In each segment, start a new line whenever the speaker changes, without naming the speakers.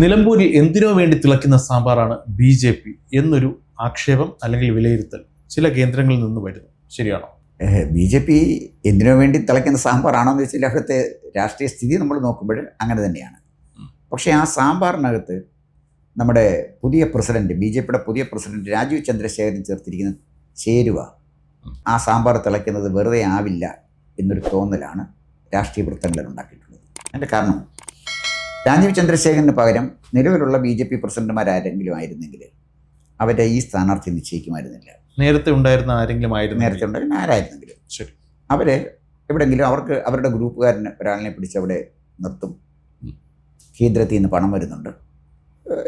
നിലമ്പൂരിൽ എന്തിനോ വേണ്ടി തിളയ്ക്കുന്ന സാമ്പാറാണ് ബി ജെ പി എന്നൊരു ആക്ഷേപം അല്ലെങ്കിൽ വിലയിരുത്തൽ ചില കേന്ദ്രങ്ങളിൽ നിന്ന് വരുന്നു. ശരിയാണോ?
ബി ജെ പി എന്തിനോ വേണ്ടി തിളയ്ക്കുന്ന സാമ്പാറാണോ എന്ന് വെച്ചാൽ അവിടുത്തെ രാഷ്ട്രീയ സ്ഥിതി നമ്മൾ നോക്കുമ്പോൾ അങ്ങനെ തന്നെയാണ്. പക്ഷേ ആ സാമ്പാറിനകത്ത് നമ്മുടെ പുതിയ പ്രസിഡന്റ് ബി ജെ പിയുടെ പുതിയ പ്രസിഡന്റ് രാജീവ് ചന്ദ്രശേഖരൻ ചേർത്തിരിക്കുന്ന ചേരുവ ആ സാമ്പാർ തിളയ്ക്കുന്നത് വെറുതെ ആവില്ല എന്നൊരു തോന്നലാണ് രാഷ്ട്രീയ വൃത്തങ്ങളിൽ ഉണ്ടാക്കിയിട്ടുള്ളത്. അതിന്റെ കാരണം രാജീവ് ചന്ദ്രശേഖരന് പകരം നിലവിലുള്ള ബി ജെ പി പ്രസിഡന്റുമാരാരെങ്കിലും ആയിരുന്നെങ്കിൽ അവരെ ഈ സ്ഥാനാർത്ഥി നിശ്ചയിക്കുമായിരുന്നില്ല.
നേരത്തെ ഉണ്ടായിരുന്ന ആരെങ്കിലും ആയിരുന്നു
നേരത്തെ ഉണ്ടായിരുന്ന ആരായിരുന്നെങ്കിലും.
ശരി.
അവർ എവിടെയെങ്കിലും അവർക്ക് അവരുടെ ഗ്രൂപ്പുകാരന് ഒരാളിനെ പിടിച്ച് അവിടെ നിർത്തും. കേന്ദ്രത്തിൽ നിന്ന് പണം വരുന്നുണ്ട്.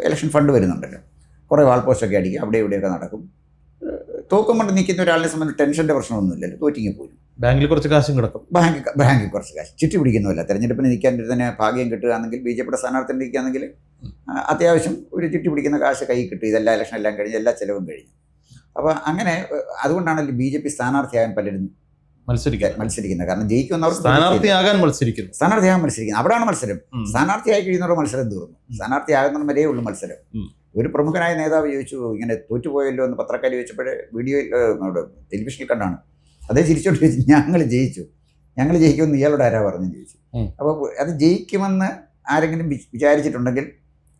ഇലക്ഷൻ ഫണ്ട് വരുന്നുണ്ടല്ലോ. കുറേ വാൾ പോസ്റ്റൊക്കെ അടിക്കും. അവിടെ ഇവിടെയൊക്കെ നടക്കും. തോക്കും കൊണ്ട് നിൽക്കുന്ന ഒരാളിനെ സംബന്ധിച്ച് ടെൻഷന്റെ പ്രശ്നമൊന്നുമില്ലല്ലോ. തോറ്റിങ്ങി പോരും.
ബാങ്കിൽ കുറച്ച് കാശും കിടക്കും.
ബാങ്ക് ബാങ്കിൽ കുറച്ച് കാശ്. ചുറ്റി പിടിക്കുന്നുമില്ല. തെരഞ്ഞെടുപ്പിന് നിൽക്കാൻ തന്നെ ഭാഗ്യം കിട്ടുകയാണെങ്കിൽ ബി ജെ പിയുടെ സ്ഥാനാർത്ഥി നിൽക്കുകയാണെങ്കിൽ അത്യാവശ്യം ഒരു ചുറ്റി പിടിക്കുന്ന കാശ് കൈ കിട്ടും. ഇതെല്ലാം ഇലക്ഷൻ എല്ലാം കഴിഞ്ഞ് എല്ലാ ചിലവും കഴിഞ്ഞു. അപ്പോൾ അങ്ങനെ അതുകൊണ്ടാണ് അതുകൊണ്ടാണല്ലോ ബി ജെ പി സ്ഥാനാർത്ഥിയാകാൻ പലരും
മത്സരിക്കാൻ
മത്സരിക്കുന്നത്. കാരണം ജയിക്കുന്നവർ.
സ്ഥാനാർത്ഥിയാകാൻ മത്സരിക്കുന്നു.
സ്ഥാനാർത്ഥിയാകാൻ മത്സരിക്കുന്നു. അവിടെയാണ് മത്സരം. സ്ഥാനാർത്ഥിയായി കഴിയുന്നവരുടെ മത്സരം തീർന്നു. സ്ഥാനാർത്ഥിയാകുന്ന വരെയേ ഉള്ളൂ മത്സരം. ഒരു പ്രമുഖനായ നേതാവ് ചോദിച്ചു ഇങ്ങനെ തോറ്റുപോയല്ലോ എന്ന് പത്രക്കാർ ചോദിച്ചപ്പോഴേ വീഡിയോയിൽ ടെലിവിഷനിൽ കണ്ടാണ്. അതേ ചിരിച്ചോണ്ട് ചോദിച്ചു ഞങ്ങൾ ജയിച്ചു. ഞങ്ങൾ ജയിക്കുമെന്ന് ഇയാളോട് ആരാ പറഞ്ഞു? ചോദിച്ചു. അപ്പോൾ അത് ജയിക്കുമെന്ന് ആരെങ്കിലും വിചാരിച്ചിട്ടുണ്ടെങ്കിൽ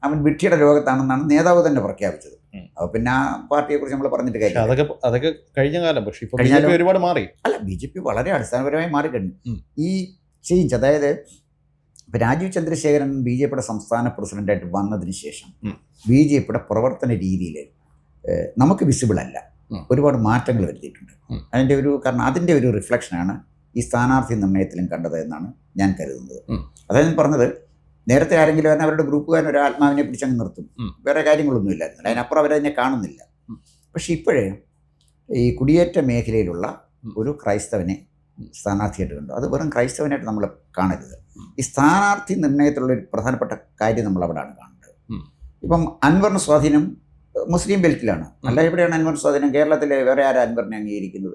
അവൻ വിഡ്ഢിയുടെ ലോകത്താണെന്നാണ് നേതാവ് തന്നെ പ്രഖ്യാപിച്ചത്.
അപ്പൊ
അപ്പോൾ പിന്നെ ആ പാർട്ടിയെ കുറിച്ച് നമ്മൾ പറഞ്ഞിട്ട് കാര്യം
അതൊക്കെ അതൊക്കെ കഴിഞ്ഞ കാലം. പക്ഷേ ഇപ്പൊ
കഴിഞ്ഞ
ഒരുപാട് മാറി.
അല്ല ബി ജെ പി വളരെ അടിസ്ഥാനപരമായി മാറിക്കഴിഞ്ഞു. ഈ ചേഞ്ച് അതായത് ഇപ്പൊ രാജീവ് ചന്ദ്രശേഖരൻ ബി ജെ പിയുടെ സംസ്ഥാന പ്രസിഡന്റായിട്ട് വന്നതിന് ശേഷം. ബി ജെ പിയുടെ പ്രവർത്തന രീതിയിൽ നമുക്ക് വിസിബിൾ അല്ല. ഒരുപാട് മാറ്റങ്ങൾ വരുത്തിയിട്ടുണ്ട്. അതിന്റെ ഒരു കാരണം അതിന്റെ ഒരു റിഫ്ലക്ഷനാണ് ഈ സ്ഥാനാർത്ഥി നിർണയത്തിലും കണ്ടത് എന്നാണ് ഞാൻ കരുതുന്നത്. അതായത് ഞാൻ പറഞ്ഞത് നേരത്തെ ആരെങ്കിലും തന്നെ അവരുടെ ഗ്രൂപ്പുകാരൻ ഒരു ആത്മാവിനെ പിടിച്ചങ്ങ് നിർത്തും. വേറെ കാര്യങ്ങളൊന്നും ഇല്ലായിരുന്നു. അതിനപ്പുറം അവരതിനെ കാണുന്നില്ല. പക്ഷേ ഇപ്പോഴേ ഈ കുടിയേറ്റ മേഖലയിലുള്ള ഒരു ക്രൈസ്തവനെ സ്ഥാനാർത്ഥിയായിട്ട് കണ്ടു. അത് വെറും ക്രൈസ്തവനായിട്ട് നമ്മൾ കാണരുത്. ഈ സ്ഥാനാർത്ഥി നിർണയത്തിലുള്ള ഒരു പ്രധാനപ്പെട്ട കാര്യം നമ്മൾ അവിടെയാണ്
കാണുന്നത്.
ഇപ്പം അൻവറിന് സ്വാധീനം മുസ്ലിം ബെൽറ്റിലാണ്. അല്ല എവിടെയാണ് അൻവർ സ്വാധീനം. കേരളത്തിലെ വേറെ ആരാ അൻവറിനെ അംഗീകരിക്കുന്നത്.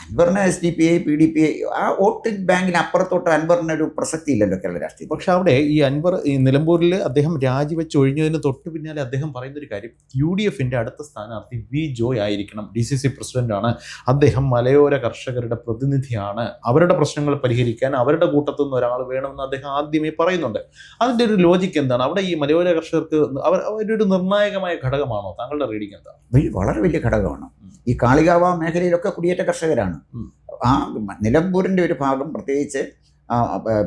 അൻവറിന് S D P I P D P I ആ വോട്ട് ബാങ്കിന് അപ്പുറത്തോട്ട് അൻവറിന് ഒരു പ്രസക്തി ഇല്ലല്ലോ കേരള രാഷ്ട്രീയം.
പക്ഷെ അവിടെ ഈ അൻവർ ഈ നിലമ്പൂരിൽ അദ്ദേഹം രാജിവെച്ച് ഒഴിഞ്ഞതിന് തൊട്ട് പിന്നാലെ അദ്ദേഹം പറയുന്ന ഒരു കാര്യം യു ഡി എഫിന്റെ അടുത്ത സ്ഥാനാർത്ഥി വി ജോയ് ആയിരിക്കണം ഡി സി സി പ്രസിഡന്റാണ്. അദ്ദേഹം മലയോര കർഷകരുടെ പ്രതിനിധിയാണ്. അവരുടെ പ്രശ്നങ്ങൾ പരിഹരിക്കാൻ അവരുടെ കൂട്ടത്തു നിന്ന് ഒരാൾ വേണമെന്ന് അദ്ദേഹം ആദ്യമേ പറയുന്നുണ്ട്. അതിന്റെ ഒരു ലോജിക്ക് എന്താണ്? അവിടെ ഈ മലയോര കർഷകർക്ക് അവർ അവരൊരു നിർണായകമായ ഘടകമാണോ? താങ്കളുടെ റീഡിങ് എന്താണ്?
വളരെ വലിയ ഘടകമാണ്. ഈ കാളികാവ മേഖലയിലൊക്കെ കുടിയേറ്റ കർഷകരാണ്. ആ നിലമ്പൂരിന്റെ ഒരു ഭാഗം പ്രത്യേകിച്ച്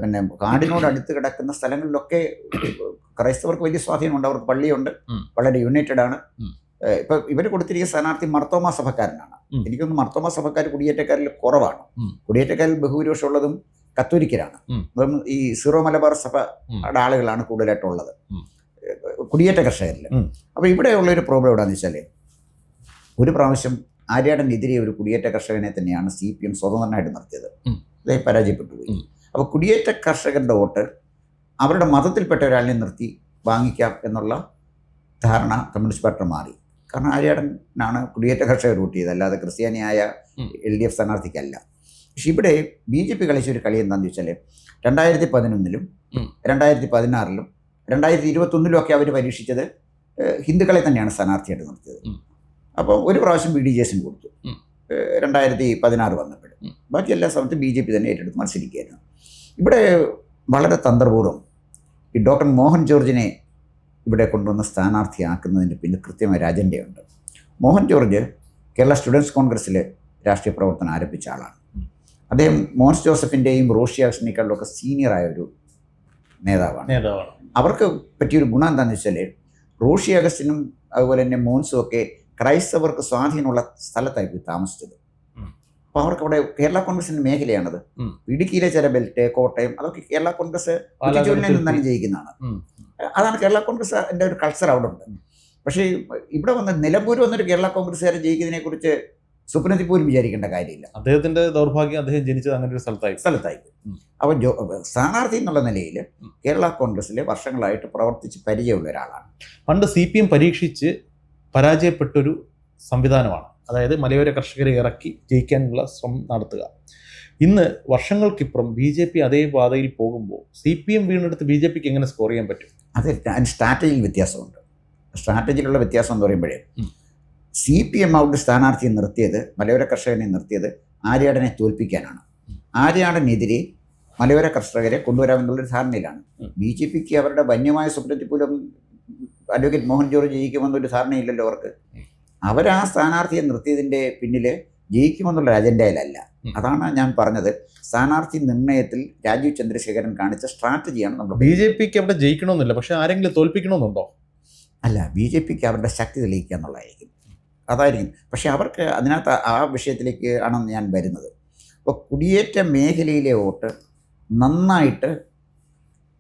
പിന്നെ കാടിനോട് അടുത്ത് കിടക്കുന്ന സ്ഥലങ്ങളിലൊക്കെ ക്രൈസ്തവർക്ക് വലിയ സ്വാധീനമുണ്ട്. അവർക്ക് പള്ളിയുണ്ട്. വളരെ യുണൈറ്റഡ് ആണ്. ഇപ്പൊ ഇവർ കൊടുത്തിരിക്കുന്ന സ്ഥാനാർത്ഥി മർത്തോമ സഭക്കാരനാണ്. എനിക്കൊന്ന് മർത്തോമ സഭക്കാർ കുടിയേറ്റക്കാരിൽ കുറവാണ്. കുടിയേറ്റക്കാരിൽ ബഹുഭൂരിപക്ഷം ഉള്ളതും കത്തോലിക്കരാണ്. ഈ സീറോ മലബാർ
സഭ
സഭയുടെ ആളുകളാണ് കൂടുതലായിട്ടുള്ളത്. കുടിയേറ്റ കർഷകരിൽ
അപ്പൊ
അപ്പോൾ ഇവിടെയുള്ള ഒരു പ്രോബ്ലം എവിടെയാണെന്ന് വെച്ചാൽ ഒരു പ്രാവശ്യം ആര്യാടനെതിരെ ഒരു കുടിയേറ്റ കർഷകനെ തന്നെയാണ് സി പി എം സ്വതന്ത്രനായിട്ട് നിർത്തിയത്
ഉം.
അദ്ദേഹം പരാജയപ്പെട്ടു പോയി. അപ്പോൾ കുടിയേറ്റ കർഷകരുടെ വോട്ട് അവരുടെ മതത്തിൽപ്പെട്ട ഒരാളിനെ നിർത്തി വാങ്ങിക്കാം എന്നുള്ള ധാരണ കമ്മ്യൂണിസ്റ്റ് പാർട്ടി മാറി കാരണം ആര്യാടനാണ് കുടിയേറ്റ കർഷകർ വോട്ട് ചെയ്തത് അല്ലാതെ ക്രിസ്ത്യാനിയായ. എൽ ഡി എഫ് സ്ഥാനാർത്ഥിക്കല്ല പക്ഷെ ഇവിടെ ബി ജെ പി കളിച്ച ഒരു കളി എന്താണെന്ന് വെച്ചാൽ രണ്ടായിരത്തി പതിനൊന്നിലും.
രണ്ടായിരത്തി
പതിനാറിലും രണ്ടായിരത്തി ഇരുപത്തൊന്നിലും ഒക്കെ അവർ പരീക്ഷിച്ചത് ഹിന്ദുക്കളെ തന്നെയാണ് സ്ഥാനാർത്ഥിയായിട്ട് നിർത്തിയത്
ഉം.
അപ്പോൾ ഒരു പ്രാവശ്യം ബി ഡി ജെ എസിന് കൊടുത്തു രണ്ടായിരത്തി പതിനാറ് വന്നപ്പോൾ ബാക്കി എല്ലാ സ്ഥലത്തും ബി ജെ പി തന്നെ ഏറ്റെടുത്ത് മത്സരിക്കുകയായിരുന്നു. ഇവിടെ വളരെ തന്ത്രപൂർവം ഈ ഡോക്ടർ മോഹൻ ജോർജിനെ ഇവിടെ കൊണ്ടുവന്ന സ്ഥാനാർത്ഥിയാക്കുന്നതിന് പിന്നിൽ കൃത്യമായ ഒരു അജണ്ടയുണ്ട് മോഹൻ ജോർജ് കേരള സ്റ്റുഡൻസ് കോൺഗ്രസ്സിൽ രാഷ്ട്രീയ പ്രവർത്തനം ആരംഭിച്ച ആളാണ്. അദ്ദേഹം മോൻസ് ജോസഫിന്റെയും റോഷി അഗസ്റ്റിനേക്കാളും ഒക്കെ സീനിയറായ ഒരു നേതാവാണ്.
നേതാവാണ്.
അവർക്ക് പറ്റിയൊരു ഗുണം എന്താണെന്ന് വെച്ചാൽ റോഷി അഗസ്റ്റിനും അതുപോലെ തന്നെ മോൻസും ഒക്കെ ക്രൈസ്തവർക്ക് സ്വാധീനമുള്ള സ്ഥലത്തായി പോയി താമസിച്ചത്.
അപ്പൊ
അപ്പോൾ അവർക്ക് അവിടെ കേരള കോൺഗ്രസിന്റെ മേഖലയാണത്. ഇടുക്കിയിലെ ചില ബെൽറ്റ് കോട്ടയം അതൊക്കെ കേരള കോൺഗ്രസ് നിന്നാണ് ജയിക്കുന്നതാണ്. അതാണ് കേരള കോൺഗ്രസ് എന്റെ ഒരു കൾച്ചർ അവിടെ ഉണ്ട് പക്ഷേ ഇവിടെ വന്ന് നിലമ്പൂർ വന്നൊരു കേരള കോൺഗ്രസ്സുകാരെ ജയിക്കുന്നതിനെ കുറിച്ച് സ്വപ്നത്തിൽ പോലും വിചാരിക്കേണ്ട കാര്യമില്ല.
അദ്ദേഹത്തിന്റെ ദൗർഭാഗ്യം അദ്ദേഹം ജനിച്ചത് അങ്ങനെ ഒരു സ്ഥലത്തായി
സ്ഥലത്തായി
അപ്പൊ
അപ്പോൾ ജോ സ്ഥാനാർത്ഥി എന്നുള്ള നിലയിൽ കേരള കോൺഗ്രസ്സിൽ വർഷങ്ങളായിട്ട് പ്രവർത്തിച്ച് പരിചയമുള്ള ഒരാളാണ്.
പണ്ട് സി പി എം പരീക്ഷിച്ച് പരാജയപ്പെട്ടൊരു സംവിധാനമാണ്. അതായത് മലയോര കർഷകരെ ഇറക്കി ജയിക്കാനുള്ള ശ്രമം നടത്തുക. ഇന്ന് വർഷങ്ങൾക്കിപ്പുറം ബി ജെ പി അതേ പാതയിൽ പോകുമ്പോൾ സി പി എം വീണ്ടെടുത്ത് ബി ജെ പിക്ക് എങ്ങനെ സ്കോർ ചെയ്യാൻ പറ്റും?
അത് അതിന് സ്ട്രാറ്റജിയിൽ വ്യത്യാസമുണ്ട്. സ്ട്രാറ്റജിയിലുള്ള വ്യത്യാസം എന്ന് പറയുമ്പോഴേ. സി പി എം അവിടെ സ്ഥാനാർത്ഥിയെ നിർത്തിയത് മലയോര കർഷകനെ നിർത്തിയത് ആര്യാടനെ തോൽപ്പിക്കാനാണ്. ആര്യാടനെതിരെ മലയോര കർഷകരെ കൊണ്ടുവരാമെന്നുള്ളൊരു ധാരണയിലാണ്. ബി ജെ പിക്ക് അവരുടെ വന്യമായ സ്വപ്നത്തിൽ പോലും അഡ്വക്കേറ്റ് മോഹൻ ജോർജ് ജയിക്കുമെന്നൊരു ധാരണയില്ലല്ലോ അവർക്ക്. അവർ ആ സ്ഥാനാർത്ഥിയെ നിർത്തിയതിന്റെ പിന്നിൽ ജയിക്കുമെന്നുള്ള അജണ്ടയിലല്ല. അതാണ് ഞാൻ പറഞ്ഞത്. സ്ഥാനാർത്ഥി നിർണയത്തിൽ രാജീവ് ചന്ദ്രശേഖരൻ കാണിച്ച സ്ട്രാറ്റജിയാണ് നമ്മൾ
ബി ജെ പിക്ക് അവിടെ ജയിക്കണമെന്നില്ല. പക്ഷേ ആരെങ്കിലും തോൽപ്പിക്കണമെന്നുണ്ടോ?
അല്ല ബി ജെ പിക്ക് അവരുടെ ശക്തി തെളിയിക്കുക എന്നുള്ളതായിരിക്കും. അതായിരിക്കും. പക്ഷേ അവർക്ക് അതിനകത്ത് ആ വിഷയത്തിലേക്ക് ആണെന്ന് ഞാൻ വരുന്നത്. അപ്പോൾ കുടിയേറ്റ മേഖലയിലെ വോട്ട് നന്നായിട്ട്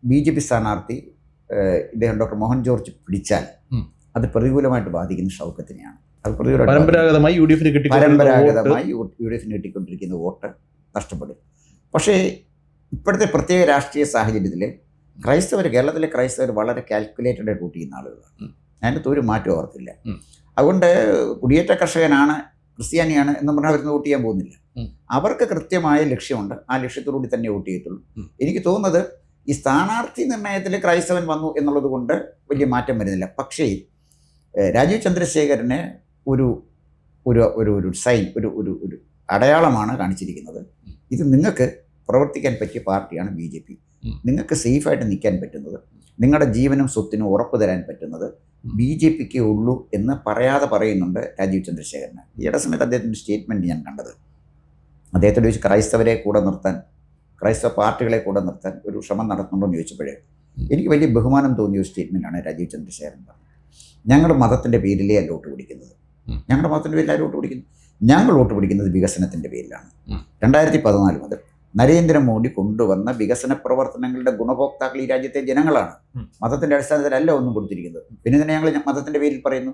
ബി ജെ പി സ്ഥാനാർത്ഥി ഇദ്ദേഹം ഡോക്ടർ മോഹൻ ജോർജ് പിടിച്ചാൽ അത് പ്രതികൂലമായിട്ട് ബാധിക്കുന്ന ഷൗക്കത്തിനെയാണ് അത് പ്രതികൂലമായിട്ട്
പരമ്പരാഗതമായി യു ഡി എഫിന് കിട്ടി
പരമ്പരാഗതമായി യു- ഡി എഫിന് കിട്ടിക്കൊണ്ടിരിക്കുന്ന വോട്ട് നഷ്ടപ്പെടും. പക്ഷേ ഇപ്പോഴത്തെ പ്രത്യേക രാഷ്ട്രീയ സാഹചര്യത്തിൽ ക്രൈസ്തവർ കേരളത്തിലെ ക്രൈസ്തവർ വളരെ കാൽക്കുലേറ്റഡ് വോട്ട് ചെയ്യുന്ന ആളുകളാണ്.
അതിന്റെ
അതിനകത്ത് ഒരു മാറ്റം ഓർത്തില്ല. അതുകൊണ്ട് കുടിയേറ്റ കർഷകനാണ് ക്രിസ്ത്യാനിയാണ് എന്ന് പറഞ്ഞാൽ അവരുന്ന് വോട്ട് ചെയ്യാൻ പോകുന്നില്ല. അവർക്ക് കൃത്യമായ ലക്ഷ്യമുണ്ട്. ആ ലക്ഷ്യത്തോടുകൂടി തന്നെ വോട്ട് ചെയ്യത്തുള്ളൂ. എനിക്ക് തോന്നുന്നത് ഈ സ്ഥാനാർത്ഥി നിർണയത്തിൽ ക്രൈസ്തവൻ വന്നു എന്നുള്ളത് കൊണ്ട് വലിയ മാറ്റം വരുന്നില്ല. പക്ഷേ രാജീവ് ചന്ദ്രശേഖരന് ഒരു ഒരു ഒരു ഒരു സൈൻ ഒരു ഒരു ഒരു അടയാളമാണ് കാണിച്ചിരിക്കുന്നത്. ഇത് നിങ്ങൾക്ക് പ്രവർത്തിക്കാൻ പറ്റിയ പാർട്ടിയാണ് ബി ജെ പി. നിങ്ങൾക്ക് സേഫായിട്ട് നിൽക്കാൻ പറ്റുന്നത് നിങ്ങളുടെ ജീവനും സ്വത്തിനും ഉറപ്പ് തരാൻ പറ്റുന്നത്. ബി ജെ പിക്ക് ഉള്ളൂ എന്ന് പറയാതെ പറയുന്നുണ്ട് രാജീവ് ചന്ദ്രശേഖരന്. ഈയിടെ സമയത്ത് അദ്ദേഹത്തിന്റെ സ്റ്റേറ്റ്മെന്റ് ഞാൻ കണ്ടത്. അദ്ദേഹത്തോട് ചോദിച്ചു ക്രൈസ്തവരെ കൂടെ നിർത്താൻ ക്രൈസ്തവ പാർട്ടികളെ കൂടെ നിർത്താൻ ഒരു ശ്രമം നടത്തുന്നുണ്ടോ എന്ന് ചോദിച്ചപ്പോഴേ എനിക്ക് വലിയ ബഹുമാനം തോന്നിയ ഒരു സ്റ്റേറ്റ്മെന്റാണ് രാജീവ് ചന്ദ്രശേഖരൻ പറഞ്ഞത്. ഞങ്ങളുടെ മതത്തിന്റെ പേരിലേ അല്ല വോട്ട് പിടിക്കുന്നത്. ഞങ്ങളുടെ മതത്തിന്റെ പേരിലാണ് വോട്ട് പിടിക്കുന്നത് ഞങ്ങൾ വോട്ട് പിടിക്കുന്നത് വികസനത്തിന്റെ പേരിലാണ്. രണ്ടായിരത്തി പതിനാല് മുതൽ നരേന്ദ്രമോദി കൊണ്ടുവന്ന വികസന പ്രവർത്തനങ്ങളുടെ ഗുണഭോക്താക്കൾ ഈ രാജ്യത്തെ ജനങ്ങളാണ്. മതത്തിന്റെ അടിസ്ഥാനത്തിലല്ല ഒന്നും കൊടുത്തിരിക്കുന്നത്. പിന്നെ തന്നെ ഞങ്ങൾ മതത്തിന്റെ പേരിൽ പറയുന്നു?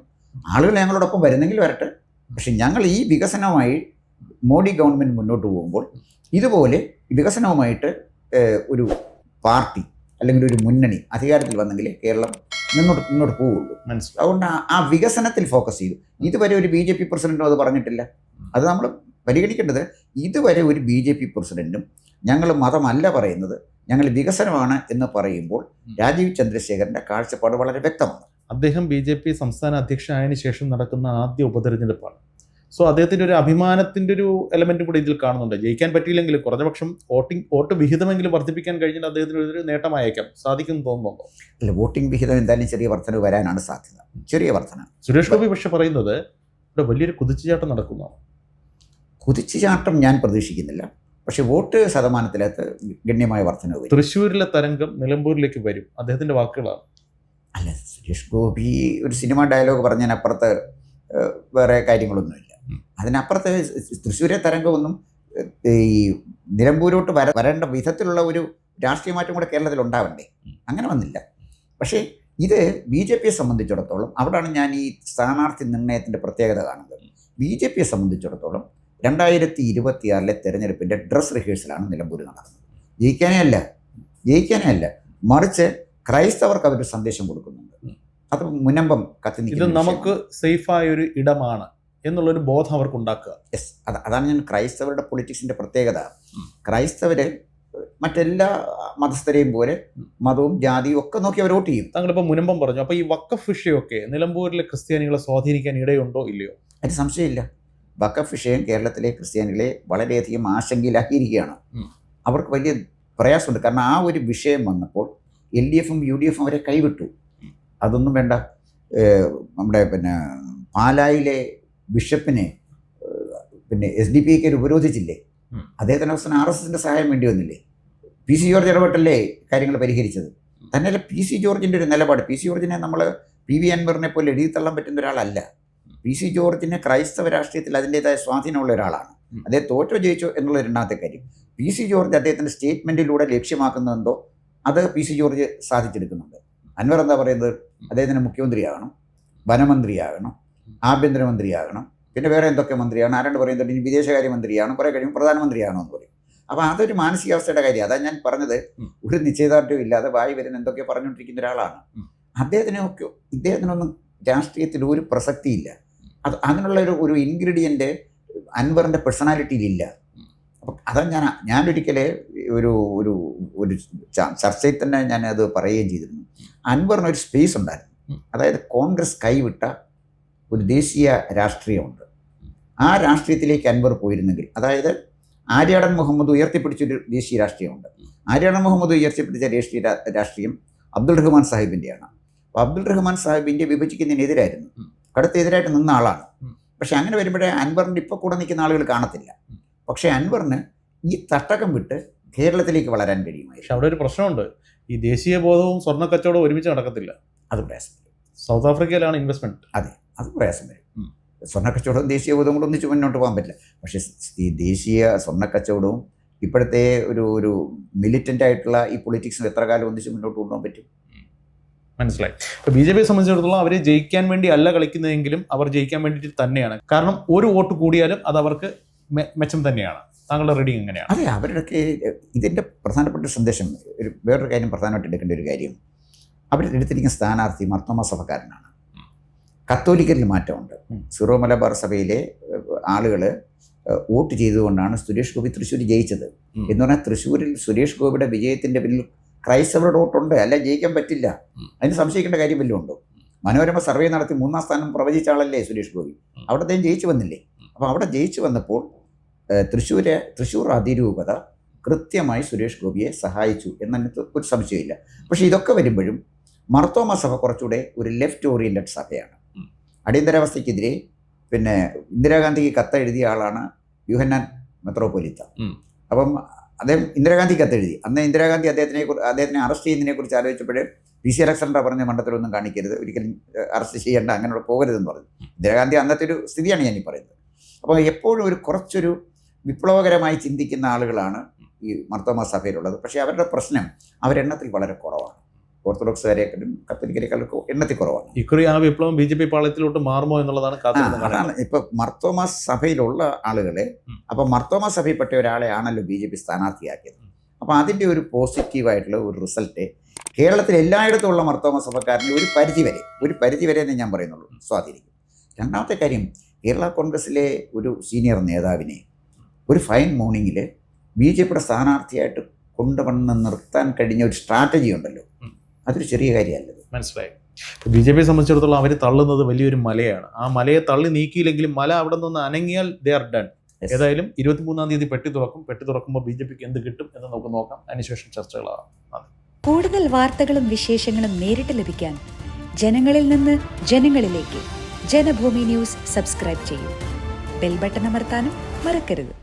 ആളുകൾ ഞങ്ങളോടൊപ്പം വരുന്നെങ്കിൽ വരട്ടെ. പക്ഷെ ഞങ്ങൾ ഈ വികസനമായി മോഡി ഗവൺമെന്റ് മുന്നോട്ട് പോകുമ്പോൾ ഇതുപോലെ വികസനവുമായിട്ട് ഒരു പാർട്ടി അല്ലെങ്കിൽ ഒരു മുന്നണി അധികാരത്തിൽ വന്നെങ്കിൽ കേരളം മുന്നോട്ട് മുന്നോട്ട് പോവുള്ളൂ.
മനസ്സിലായി.
അതുകൊണ്ട് ആ- വികസനത്തിൽ ഫോക്കസ് ചെയ്തു. ഇതുവരെ ഒരു ബി ജെ പി പ്രസിഡന്റും അത് പറഞ്ഞിട്ടില്ല. അത് നമ്മൾ പരിഗണിക്കേണ്ടത് ഇതുവരെ ഒരു ബി ജെ പി പ്രസിഡന്റും ഞങ്ങൾ മതമല്ല പറയുന്നത് ഞങ്ങൾ വികസനമാണ് എന്ന് പറയുമ്പോൾ രാജീവ് ചന്ദ്രശേഖരന്റെ കാഴ്ചപ്പാട് വളരെ വ്യക്തമാണ്.
അദ്ദേഹം ബി ജെ പി സംസ്ഥാന അധ്യക്ഷനായതിനു ശേഷം നടക്കുന്ന ആദ്യ ഉപതെരഞ്ഞെടുപ്പാണ്. സോ അദ്ദേഹത്തിന്റെ ഒരു അഭിമാനത്തിന്റെ ഒരു എലമെന്റും കൂടി ഇതിൽ കാണുന്നുണ്ട്. ജയിക്കാൻ പറ്റിയില്ലെങ്കിലും കുറഞ്ഞപക്ഷം വോട്ടിംഗ് വോട്ട് വിഹിതമെങ്കിലും വർദ്ധിപ്പിക്കാൻ കഴിഞ്ഞാൽ അദ്ദേഹത്തിന് ഒരു നേട്ടമായേക്കാം സാധിക്കും തോന്നുന്നുണ്ടോ?
അല്ല വോട്ടിംഗ് വിഹിതം എന്തായാലും ചെറിയ വർധന വരാനാണ് സാധ്യത. ചെറിയ വർധന.
സുരേഷ് ഗോപി പക്ഷെ പറയുന്നത് ഇവിടെ വലിയൊരു കുതിച്ചുചാട്ടം നടക്കുന്നതാണ്
കുതിച്ചുചാട്ടം ഞാൻ പ്രതീക്ഷിക്കുന്നില്ല. പക്ഷെ വോട്ട് ശതമാനത്തിലകത്ത് ഗണ്യമായ വർധന വരും.
തൃശ്ശൂരിലെ തരംഗം നിലമ്പൂരിലേക്ക് വരും. അദ്ദേഹത്തിന്റെ വാക്കുകളാണ്.
അല്ല സുരേഷ് ഗോപി ഒരു സിനിമ ഡയലോഗ് പറഞ്ഞതിനപ്പുറത്ത് വേറെ കാര്യങ്ങളൊന്നുമില്ല. അതിനപ്പുറത്ത് തൃശ്ശൂരെ തരംഗമൊന്നും ഈ നിലമ്പൂരോട്ട് വര വരേണ്ട വിധത്തിലുള്ള ഒരു രാഷ്ട്രീയ മാറ്റം കൂടെ കേരളത്തിൽ ഉണ്ടാവണ്ടേ? അങ്ങനെ വന്നില്ല. പക്ഷേ ഇത് ബി ജെ പിയെ സംബന്ധിച്ചിടത്തോളം അവിടാണ് ഞാൻ ഈ സ്ഥാനാർത്ഥി നിർണയത്തിന്റെ പ്രത്യേകത കാണുന്നത്. ബി ജെ പിയെ സംബന്ധിച്ചിടത്തോളം രണ്ടായിരത്തി ഇരുപത്തിയാറിലെ തെരഞ്ഞെടുപ്പിന്റെ ഡ്രസ് റിഹേഴ്സലാണ് നിലമ്പൂർ നടന്നത്. ജയിക്കാനേ അല്ല ജയിക്കാനേ അല്ല. മറിച്ച് ക്രൈസ്തവർക്ക് അവരൊരു സന്ദേശം കൊടുക്കുന്നുണ്ട്. അത് മുനമ്പം കത്തി
ഇത് നമുക്ക് സേഫായ ഒരു ഇടമാണ്. എന്നുള്ളൊരു ബോധം അവർക്ക് ഉണ്ടാക്കുക
യെസ് അത് അതാണ് ഞാൻ ക്രൈസ്തവരുടെ പൊളിറ്റിക്സിന്റെ പ്രത്യേകത. ക്രൈസ്തവര് മറ്റെല്ലാ മതസ്ഥരെയും പോലെ മതവും ജാതിയും ഒക്കെ നോക്കി അവർ വോട്ട് ചെയ്യും.
താങ്കളിപ്പോൾ മുനമ്പം പറഞ്ഞു. അപ്പോൾ ഈ വക്കഫ് വിഷയമൊക്കെ നിലമ്പൂരിലെ ക്രിസ്ത്യാനികളെ സ്വാധീനിക്കാൻ ഇടയുണ്ടോ ഇല്ലയോ?
അതിന് സംശയമില്ല. വക്കഫ് വിഷയം കേരളത്തിലെ ക്രിസ്ത്യാനികളെ വളരെയധികം ആശങ്കയിലാക്കിയിരിക്കുകയാണ്. അവർക്ക് വലിയ പ്രയാസമുണ്ട്. കാരണം ആ ഒരു വിഷയം വന്നപ്പോൾ എൽ ഡി എഫും യു ഡി എഫും അവരെ കൈവിട്ടു. അതൊന്നും വേണ്ട. നമ്മുടെ പിന്നെ പാലായിലെ ബിഷപ്പിനെ പിന്നെ എസ് ഡി പി ഐക്കാർ ഉപരോധിച്ചില്ലേ? അദ്ദേഹത്തിന് അവസാനം ആർ എസ് എസിന്റെ സഹായം വേണ്ടി വന്നില്ലേ? പി സി ജോർജ് ഇടപെട്ടല്ലേ കാര്യങ്ങൾ പരിഹരിച്ചത്? തന്നെയല്ല പി സി ജോർജിന്റെ ഒരു നിലപാട്. പി സി ജോർജിനെ നമ്മൾ പി വി അൻവറിനെ പോലെ എഴുതി തള്ളാൻ പറ്റുന്ന ഒരാളല്ല. പി സി ജോർജിന് ക്രൈസ്തവ രാഷ്ട്രീയത്തിൽ അതിന്റെതായ സ്വാധീനമുള്ള ഒരാളാണ്. അദ്ദേഹം തോറ്റോ ജയിച്ചോ എന്നുള്ള രണ്ടാമത്തെ കാര്യം. പി സി ജോർജ് അദ്ദേഹത്തിന്റെ സ്റ്റേറ്റ്മെന്റിലൂടെ ലക്ഷ്യമാക്കുന്നതെന്തോ അത് പി സി ജോർജ് സാധിച്ചെടുക്കുന്നുണ്ട്. അൻവർ എന്താ പറയുന്നത്? അദ്ദേഹത്തിന് മുഖ്യമന്ത്രിയാകണം വനമന്ത്രിയാകണം ആഭ്യന്തരമന്ത്രിയാകണം. പിന്നെ വേറെ എന്തൊക്കെ മന്ത്രിയാണ്? ആരാണ്ട് പറയുന്നത് ഇനി വിദേശകാര്യമന്ത്രിയാണ് കുറേ കഴിയുമ്പോൾ പ്രധാനമന്ത്രിയാണോ എന്ന് പറയും. അപ്പോൾ അതൊരു മാനസികാവസ്ഥയുടെ കാര്യം അതാ ഞാൻ പറഞ്ഞത്. ഒരു നിശ്ചയദാർഢ്യവും ഇല്ലാതെ വായി വരുന്ന എന്തൊക്കെയോ പറഞ്ഞുകൊണ്ടിരിക്കുന്ന ഒരാളാണ്. അദ്ദേഹത്തിനൊക്കെ ഇദ്ദേഹത്തിനൊന്നും രാഷ്ട്രീയത്തിൽ ഒരു പ്രസക്തിയില്ല. അത് അതിനുള്ള ഒരു ഒരു ഇൻഗ്രീഡിയന്റ് അൻവറിന്റെ പേഴ്സണാലിറ്റിയിലില്ല. അപ്പം അതാ ഞാൻ ഞാനൊരിക്കലെ ഒരു ഒരു ഒരു ചർച്ചയിൽ തന്നെ ഞാൻ അത് പറയുകയും ചെയ്തിരുന്നു. അൻവറിന് ഒരു സ്പേസ് ഉണ്ടായിരുന്നു. അതായത് കോൺഗ്രസ് കൈവിട്ട ഒരു ദേശീയ രാഷ്ട്രീയമുണ്ട്. ആ രാഷ്ട്രീയത്തിലേക്ക് അൻവർ പോയിരുന്നെങ്കിൽ അതായത് ആര്യാടൻ മുഹമ്മദ് ഉയർത്തിപ്പിടിച്ചൊരു ദേശീയ രാഷ്ട്രീയമുണ്ട്. ആര്യാടൻ മുഹമ്മദ് ഉയർത്തിപ്പിടിച്ച ദേശീയ രാഷ്ട്രീയം അബ്ദുൾ റഹ്മാൻ സാഹിബിന്റെയാണ് അപ്പോൾ അബ്ദുൾ റഹ്മാൻ സാഹിബ് ഇന്ത്യ വിഭജിക്കുന്നതിനെതിരായിരുന്നു.
കടുത്ത
എതിരായിട്ട് നിന്ന ആളാണ്. പക്ഷേ അങ്ങനെ വരുമ്പോഴേ അൻവറിന്റെ ഇപ്പോൾ കൂടെ നിൽക്കുന്ന ആളുകൾ കാണത്തില്ല. പക്ഷേ അൻവറിന് ഈ തട്ടകം വിട്ട് കേരളത്തിലേക്ക് വളരാൻ
പക്ഷെ
കഴിയുമായിരുന്നു
അവിടെ ഒരു പ്രശ്നമുണ്ട്. ഈ ദേശീയ ബോധവും സ്വർണ കച്ചവടവും ഒരുമിച്ച് നടക്കത്തില്ല.
അത് പ്രയാസം
സൗത്ത് ആഫ്രിക്കയിലാണ് ഇൻവെസ്റ്റ്മെന്റ്
അത്. പ്രയാസം വരും. സ്വർണക്കച്ചവടവും ദേശീയ ബോധവും കൂടെ ഒന്നിച്ച് മുന്നോട്ട് പോകാൻ പറ്റില്ല. പക്ഷേ ഈ ദേശീയ സ്വർണക്കച്ചവടവും ഇപ്പോഴത്തെ ഒരു ഒരു മിലിറ്റന്റ് ആയിട്ടുള്ള ഈ പൊളിറ്റിക്സും എത്ര കാലം ഒന്നിച്ച് മുന്നോട്ട് കൊണ്ടുപോകാൻ പറ്റും?
മനസ്സിലായി. ഇപ്പൊ ബി ജെ പിയെ സംബന്ധിച്ചിടത്തോളം അവർ ജയിക്കാൻ വേണ്ടി അല്ല കളിക്കുന്നതെങ്കിലും അവർ ജയിക്കാൻ വേണ്ടിയിട്ട് തന്നെയാണ്. കാരണം ഒരു വോട്ട് കൂടിയാലും അത് അവർക്ക് മെച്ചം തന്നെയാണ്. താങ്കളുടെ റീഡിങ് എങ്ങനെയാണ്?
അതെ അവരുടെയൊക്കെ ഇതിന്റെ പ്രധാനപ്പെട്ട സന്ദേശം ഒരു വേറൊരു കാര്യം പ്രധാനമായിട്ട് എടുക്കേണ്ട ഒരു കാര്യം. അവരെടുത്തിരിക്കുന്ന സ്ഥാനാർത്ഥി മർത്തോമ സഭക്കാരനാണ്. കത്തോലിക്കലിൽ മാറ്റമുണ്ട്. സിറോ മലബാർ സഭയിലെ ആളുകൾ വോട്ട് ചെയ്തുകൊണ്ടാണ് സുരേഷ് ഗോപി തൃശ്ശൂർ ജയിച്ചത്. എന്ന് പറഞ്ഞാൽ തൃശ്ശൂരിൽ സുരേഷ് ഗോപിയുടെ വിജയത്തിന്റെ പിന്നിൽ ക്രൈസ്തവരുടെ വോട്ടുണ്ട് അല്ല ജയിക്കാൻ പറ്റില്ല. അതിന് സംശയിക്കേണ്ട കാര്യം വല്ലതും ഉണ്ടോ? മനോരമ സർവേ നടത്തി മൂന്നാം സ്ഥാനം പ്രവചിച്ച ആളല്ലേ സുരേഷ് ഗോപി. അവിടെ അദ്ദേഹം ജയിച്ചു വന്നില്ലേ? അപ്പോൾ അവിടെ ജയിച്ചു വന്നപ്പോൾ തൃശ്ശൂരെ തൃശ്ശൂർ അതിരൂപത കൃത്യമായി സുരേഷ് ഗോപിയെ സഹായിച്ചു എന്നതിനകത്ത് ഒരു സംശയമില്ല. പക്ഷേ ഇതൊക്കെ വരുമ്പോഴും മർത്തോമ സഭ കുറച്ചുകൂടെ ഒരു ലെഫ്റ്റ് ഓറിയന്റഡ് സഭയാണ്. അടിയന്തരാവസ്ഥയ്ക്കെതിരെ പിന്നെ ഇന്ദിരാഗാന്ധിക്ക് കത്തെഴുതിയ ആളാണ് യുഹന്നാൻ മെത്രോപൊലിത്ത. അപ്പം അദ്ദേഹം ഇന്ദിരാഗാന്ധി കത്തെഴുതി. അന്ന് ഇന്ദിരാഗാന്ധി അദ്ദേഹത്തിനെ കുറിച്ച് അദ്ദേഹത്തിനെ അറസ്റ്റ് ചെയ്യുന്നതിനെക്കുറിച്ച് ആലോചിച്ചപ്പോൾ പി സി അലക്സാണ്ടർ പറഞ്ഞ മണ്ഡലത്തിലൊന്നും കാണിക്കരുത്. ഒരിക്കലും അറസ്റ്റ് ചെയ്യേണ്ട അങ്ങനെയുള്ള പോകരുതെന്ന് പറഞ്ഞു. ഇന്ദിരാഗാന്ധി അന്നത്തെ ഒരു സ്ഥിതിയാണ് ഈ പറയുന്നത്. അപ്പോൾ എപ്പോഴും ഒരു കുറച്ചൊരു വിപ്ലവകരമായി ചിന്തിക്കുന്ന ആളുകളാണ് ഈ മർത്തോമ സഭയിലുള്ളത്. പക്ഷേ അവരുടെ പ്രശ്നം അവരെണ്ണത്തിൽ വളരെ കുറവാണ്. ഓർത്തഡോക്സുകാരെക്കാളും കത്തോലിക്കരെക്കാളും എണ്ണത്തിൽ കുറവാണ്.
ഇക്കുറി ആ വിപ്ലവം ബി ജെ പി പാളയത്തിലോട്ട് മാറുമോ എന്നുള്ളതാണ് കാരണം
അതാണ്. ഇപ്പൊ മർത്തോമ സഭയിലുള്ള ആളുകളെ. അപ്പൊ മർത്തോമ സഭയിൽപ്പെട്ട ഒരാളെ ആണല്ലോ ബി ജെ പി സ്ഥാനാർത്ഥിയാക്കിയത്.
അപ്പോൾ
അപ്പൊ അതിന്റെ ഒരു പോസിറ്റീവായിട്ടുള്ള ഒരു റിസൾട്ട് കേരളത്തിൽ എല്ലായിടത്തും ഉള്ള മർത്തോമ സഭക്കാരന് ഒരു പരിധി വരെ ഒരു പരിധി വരെ എന്നേ ഞാൻ പറയുന്നുള്ളൂ സ്വാധീനിക്കും. രണ്ടാമത്തെ കാര്യം കേരള കോൺഗ്രസിലെ ഒരു സീനിയർ നേതാവിനെ ഒരു ഫൈൻ മോർണിംഗിൽ ബി ജെ പിയുടെ സ്ഥാനാർത്ഥിയായിട്ട് കൊണ്ടുവന്ന് നിർത്താൻ കഴിഞ്ഞ ഒരു സ്ട്രാറ്റജി ഉണ്ടല്ലോ. അതൊരു ചെറിയ കാര്യമല്ല
മനസ്സിലായി. ബി ജെ പിയെ സംബന്ധിച്ചിടത്തോളം അവർ തള്ളുന്നത് വലിയൊരു മലയാണ്. ആ മലയെ തള്ളി നീക്കിയില്ലെങ്കിലും മല അവിടെ നിന്ന് അനങ്ങിയാൽ ദേ ആർ ഡൺ ഏതായാലും ഇരുപത്തിമൂന്നാം തീയതി പെട്ടി തുറക്കും. പെട്ടി തുറക്കുമ്പോൾ ബി ജെ പിക്ക് എന്ത് കിട്ടും എന്ന് നമുക്ക് നോക്കാം. അതിനുശേഷം ചർച്ചകളാണ്
കൂടുതൽ വാർത്തകളും വിശേഷങ്ങളും നേരിട്ട് ലഭിക്കാൻ ജനങ്ങളിൽ നിന്ന് ജനങ്ങളിലേക്ക് ജനഭൂമി ന്യൂസ് സബ്സ്ക്രൈബ് ചെയ്യൂ. ബെൽ ബട്ടൺ അമർത്താനും മറക്കരുത്.